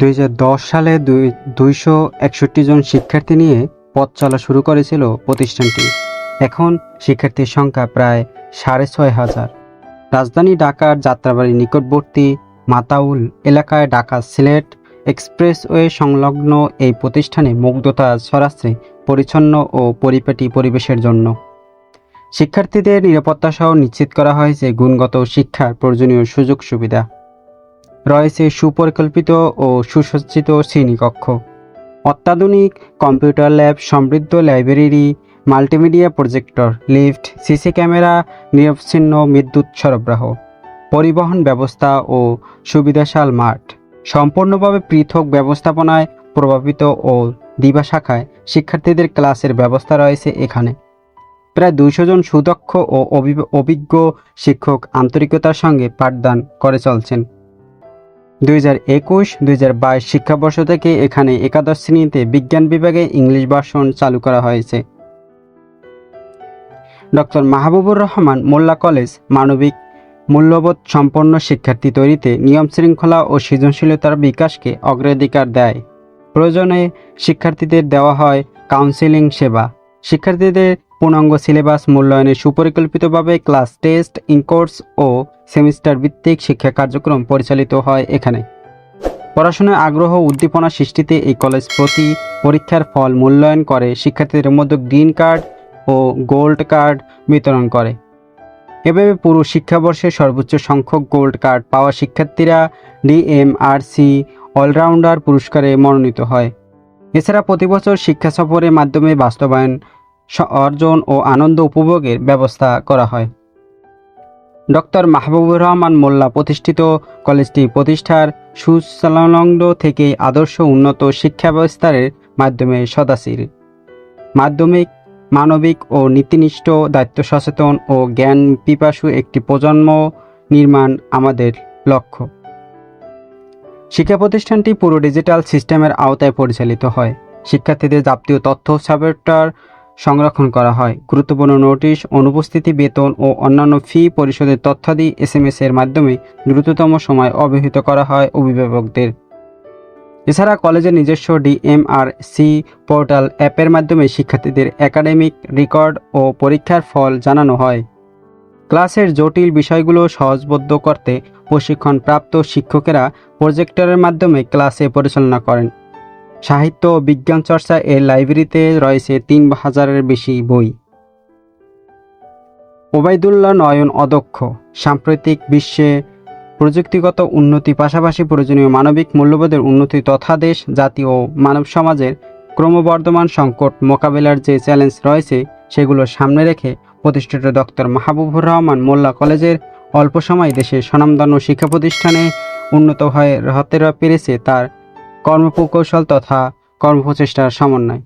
দুই সালে দুই দুইশো একষট্টি জন শিক্ষার্থী নিয়ে পথ চলা শুরু করেছিল প্রতিষ্ঠানটি। এখন শিক্ষার্থীর সংখ্যা প্রায় সাড়ে ছয় হাজার। রাজধানী ঢাকার যাত্রাবাড়ির নিকটবর্তী মাতাউল এলাকায় ঢাকা সিলেট এক্সপ্রেসওয়ে সংলগ্ন এই প্রতিষ্ঠানে মুগ্ধতা ছড়াচ্ছে পরিচ্ছন্ন ও পরিপাটি পরিবেশের জন্য। শিক্ষার্থীদের নিরাপত্তা সহ নিশ্চিত করা হয়েছে গুণগত শিক্ষার প্রয়োজনীয় সুযোগ সুবিধা রয়েছে সুপরিকল্পিত ও সুসজ্জিত শ্রেণীকক্ষ। অত্যাধুনিক কম্পিউটার ল্যাব, সমৃদ্ধ library, multimedia projector, lift, CC camera, নিরবচ্ছিন্ন বিদ্যুৎ সরবরাহ, পরিবহন ব্যবস্থা ও সুবিধাশাল মাঠ। সম্পূর্ণভাবে পৃথক ব্যবস্থাপনায় প্রভাবিত ও দিবা শাখায় শিক্ষার্থীদের ক্লাসের ব্যবস্থা রয়েছে এখানে। প্রায় দুইশো জন সুদক্ষ ও অভি- অভিজ্ঞ শিক্ষক আন্তরিকতার সঙ্গে পাঠদান করে চলছেন। দুই হাজার একুশ দুই হাজার বাইশ শিক্ষাবর্ষ থেকে এখানে একাদশ শ্রেণীতে বিজ্ঞান বিভাগে ইংলিশ ভার্সন চালু করা হয়েছে। ডক্টর মাহবুবুর রহমান মোল্লা কলেজ, মানবিক মূল্যবোধ সম্পন্ন শিক্ষার্থী তৈরিতে নিয়ম শৃঙ্খলা ও সৃজনশীলতার বিকাশকে অগ্রাধিকার দেয়। প্রয়োজনে শিক্ষার্থীদের দেওয়া হয় কাউন্সেলিং সেবা। শিক্ষার্থীদের পূর্ণাঙ্গ সিলেবাস মূল্যায়নে সুপরিকল্পিতভাবে ক্লাস টেস্ট, ইনকোর্স ও সেমিস্টার ভিত্তিক শিক্ষা কার্যক্রম পরিচালিত হয় এখানে। পড়াশোনায় আগ্রহ উদ্দীপনা সৃষ্টিতে এই কলেজ প্রতি পরীক্ষার ফল মূল্যায়ন করে, শিক্ষার্থীদের মধ্যে গ্রিন কার্ড ও গোল্ড কার্ড বিতরণ করে। এভাবে পুরো শিক্ষাবর্ষে সর্বোচ্চ সংখ্যক গোল্ড কার্ড পাওয়া শিক্ষার্থীরা ডিএমআরসি অলরাউন্ডার পুরস্কারে মনোনীত হয়। এছাড়া প্রতি বছর শিক্ষা সফরের মাধ্যমে বাস্তবায়ন অর্জন ও আনন্দ উপভোগের ব্যবস্থা করা হয়। ডক্টর মাহবুবুর রহমান মোল্লা প্রতিষ্ঠিত কলেজটি প্রতিষ্ঠার সুসংলগ্ন থেকে আদর্শ উন্নত শিক্ষা ব্যবস্থার মাধ্যমে সদাশীল মাধ্যমিক, মানবিক ও নীতিনিষ্ঠ, দায়িত্ব সচেতন ও জ্ঞান পিপাসু একটি প্রজন্ম নির্মাণ আমাদের লক্ষ্য। শিক্ষা প্রতিষ্ঠানটি পুরো ডিজিটাল সিস্টেমের আওতায় পরিচালিত হয়। শিক্ষার্থীদের যাবতীয় তথ্য সাবজেক্টার সংরক্ষণ করা হয়। গুরুত্বপূর্ণ নোটিশ, অনুপস্থিতি বেতন ও অন্যান্য ফি পরিশোধের তথ্যাদি এস এম এর মাধ্যমে দ্রুততম সময় অবহিত করা হয় অভিভাবকদের। এছাড়া কলেজের নিজস্ব ডিএমআরসি পোর্টাল অ্যাপের মাধ্যমে শিক্ষার্থীদের একাডেমিক রেকর্ড ও পরীক্ষার ফল জানানো হয়। ক্লাসের জটিল বিষয়গুলো সহজবোধ্য করতে প্রশিক্ষণপ্রাপ্ত শিক্ষকেরা প্রজেক্টরের মাধ্যমে ক্লাসে পরিচালনা করেন। সাহিত্য ও বিজ্ঞান চর্চা এর লাইব্রেরিতে রয়েছে তিন হাজারের বেশি বই। ওবায়দুল্লাহ নয়ন অদক্ষ সাম্প্রতিক বিশ্বে প্রযুক্তিগত উন্নতি পাশাপাশি প্রয়োজনীয় মানবিক মূল্যবোধের উন্নতি তথা দেশ, জাতি ও মানব সমাজের ক্রমবর্ধমান সংকট মোকাবেলার যে চ্যালেঞ্জ রয়েছে, সেগুলো সামনে রেখে প্রতিষ্ঠিত ডক্টর মাহবুবুর রহমান মোল্লা কলেজের অল্প সময় দেশে স্বনামধন্য শিক্ষা প্রতিষ্ঠানে উন্নত হয়ে হতে পেরেছে তার কর্মপ্রকৌশল তথা কর্মপ্রচেষ্টার সমন্বয়।